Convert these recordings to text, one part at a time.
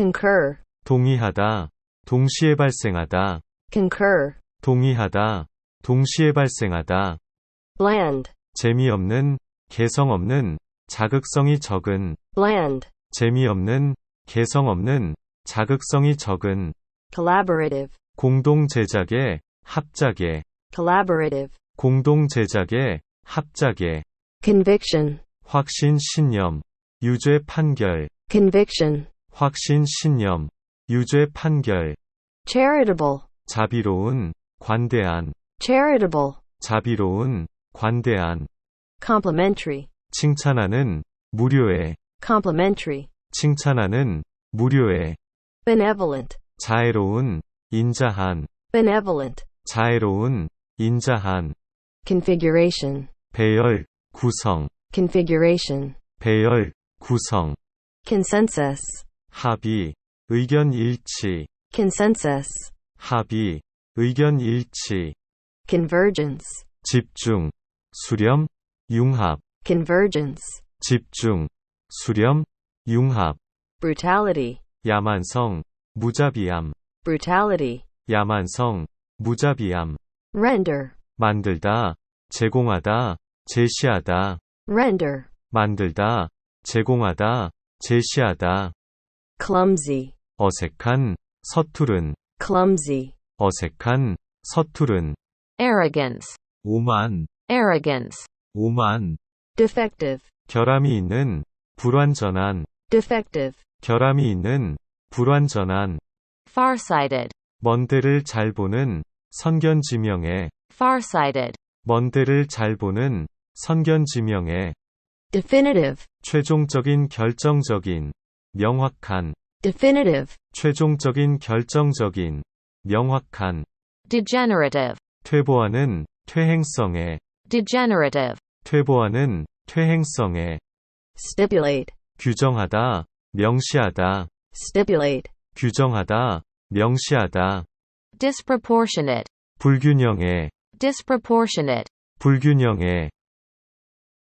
concur, 동의하다, 동시에 발생하다, concur, 동의하다, 동시에 발생하다, bland, 재미없는, 개성 없는, 자극성이 적은, bland, 재미없는, 개성 없는, 자극성이 적은, collaborative, 공동 제작의, 합작의, collaborative, 공동 제작의, 합작의, conviction, 확신 신념, 유죄 판결, conviction, 확신 신념, 유죄 판결, charitable, 자비로운, 관대한, charitable, 자비로운, 관대한, complimentary, 칭찬하는, 무료의, complimentary, 칭찬하는, 무료의, benevolent, 자애로운, 인자한, benevolent, 자애로운, 인자한, configuration, 배열, 구성, configuration, 배열, 구성, consensus, 합의, 의견 일치, consensus, 합의, 의견 일치, convergence, 집중, 수렴, 융합, convergence, 집중, 수렴, 융합, brutality, 야만성, 무자비함, brutality, 야만성, 무자비함, render, 만들다, 제공하다, 제시하다, render, 만들다, 제공하다, 제시하다, clumsy, 어색한, 서투른, clumsy, 어색한, 서투른, arrogance, 오만, arrogance, 오만, defective, 결함이 있는, 불완전한, defective, 결함이 있는, 불완전한, farsighted, 먼 데를 잘 보는, 선견지명에, farsighted, 먼 데를 잘 보는, 선견지명에, definitive, 최종적인 결정적인, 명확한, definitive, 최종적인 결정적인, 명확한, degenerative, 퇴보하는, 퇴행성에, degenerative, 퇴보하는, 퇴행성에, stipulate, 규정하다, 명시하다, stipulate, 규정하다, 명시하다, disproportionate, 불균형에, disproportionate, 불균형에,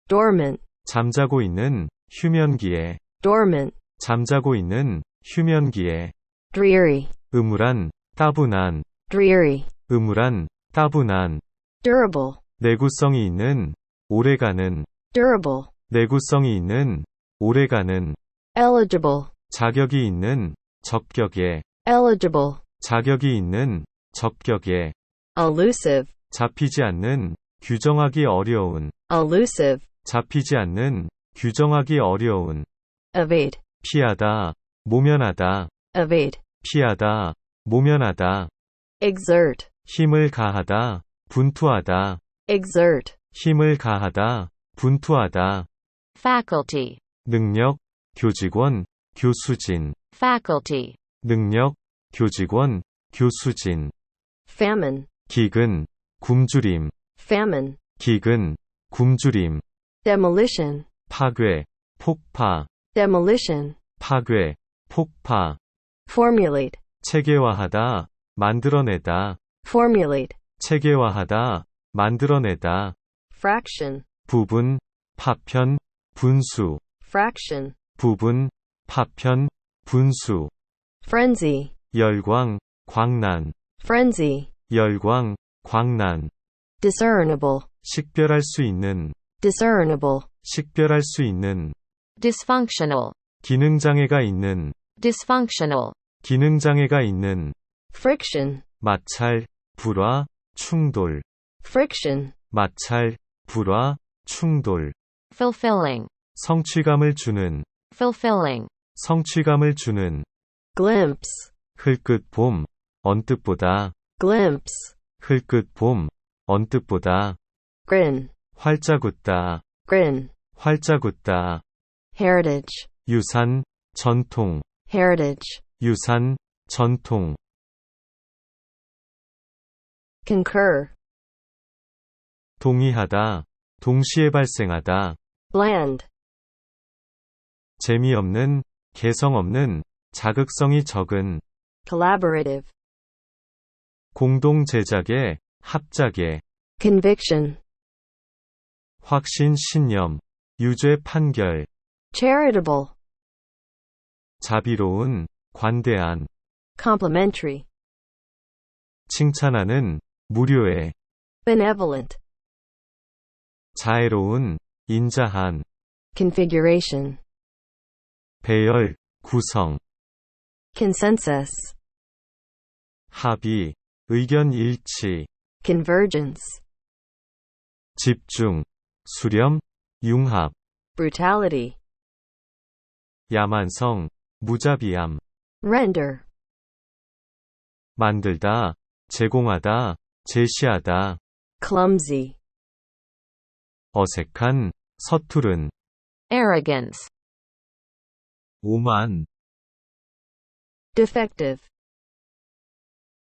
dormant, 잠자고 있는, 휴면기에, dormant, 잠자고 있는, 휴면기에, dreary, 음울한, 따분한, dreary, 음울한, 따분한, durable, 내구성이 있는, 오래가는, durable, 내구성이 있는, 오래가는, eligible, 자격이 있는, 적격에, eligible, 자격이 있는, 적격에, elusive, 잡히지 않는, 규정하기 어려운, elusive, 잡히지 않는, 규정하기 어려운, evade, 피하다, 모면하다, evade, 피하다, 모면하다, exert, 힘을 가하다, 분투하다, exert, 힘을 가하다, 분투하다, faculty, 능력, 교직원, 교수진, faculty, 능력, 교직원, 교수진, famine, 기근, 굶주림, famine, 기근, 굶주림, demolition, 파괴, 폭파, demolition, 파괴, 폭파, formulate, 체계화하다, 만들어내다, formulate, 체계화하다, 만들어내다, fraction, 부분, 파편, 분수, fraction, 부분, 파편, 분수, frenzy, 열광, 광란, frenzy, 열광, 광란, discernible, 식별할 수 있는, discernible, 식별할 수 있는, dysfunctional, 기능 장애가 있는, dysfunctional, 기능 장애가 있는, friction, 마찰, 불화, 충돌, friction, 마찰, 불화, 충돌, fulfilling, 성취감을 주는, fulfilling, 성취감을 주는, glimpse, 흘끗 봄, 언뜻 보다, glimpse, 흘끗 봄, 언뜻 보다, grin, 활짝 웃다, grin, 활짝 웃다, heritage, 유산, 전통, heritage, 유산, 전통, concur, 동의하다, 동시에 발생하다, bland, 재미없는, 개성 없는, 자극성이 적은, collaborative, 공동 제작의, 합작의, conviction, 확신 신념, 유죄 판결, charitable, 자비로운, 관대한, complimentary, 칭찬하는, 무료의, benevolent, 자애로운, 인자한, configuration, 배열, 구성, consensus, 합의, 의견 일치, convergence, 집중, 수렴, 융합, brutality, 야만성, 무자비함, render, 만들다, 제공하다, 제시하다, clumsy, 어색한, 서투른, arrogance, 오만, defective,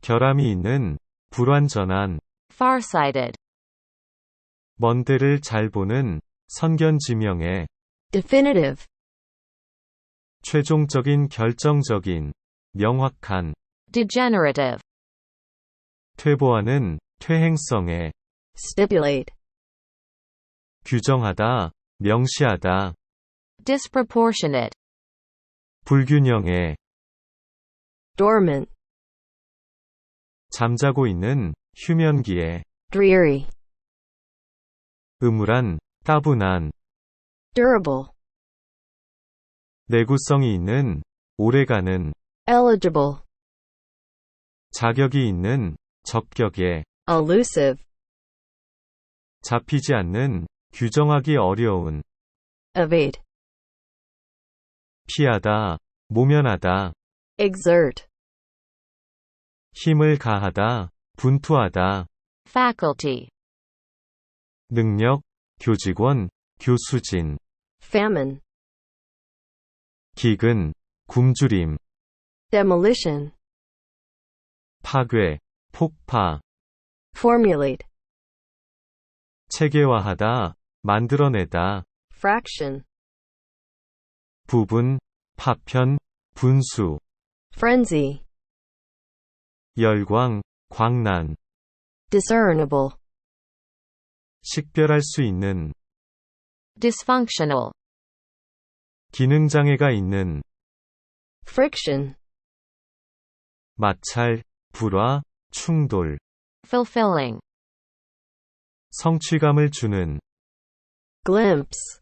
결함이 있는, 불완전한, farsighted, 먼 데를 잘 보는, 선견지명의, definitive, 최종적인 결정적인, 명확한, degenerative, 퇴보하는, 퇴행성의, stipulate, 규정하다, 명시하다, disproportionate, 불균형의, dormant, 잠자고 있는, 휴면기에, dreary, 음울한, 따분한, durable, 내구성이 있는, 오래가는, eligible, 자격이 있는, 적격의, elusive, 잡히지 않는, 규정하기 어려운, evade, 피하다, 모면하다, exert, 힘을 가하다, 분투하다, faculty, 능력, 교직원, 교수진, famine, 기근, 굶주림, demolition, 파괴, 폭파, formulate, 체계화하다, 만들어내다, fraction, 부분, 파편, 분수, frenzy, 열광, 광란, discernible, 식별할 수 있는, dysfunctional, 기능 장애가 있는, friction, 마찰, 불화, 충돌, fulfilling, 성취감을 주는, glimpse,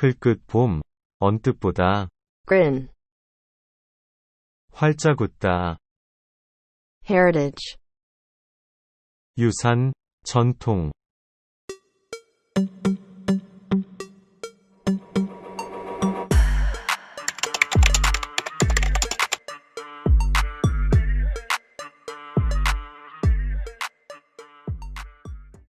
흘끗 봄, 언뜻보다, grin, 활짝 웃다, heritage. 유산, 전통.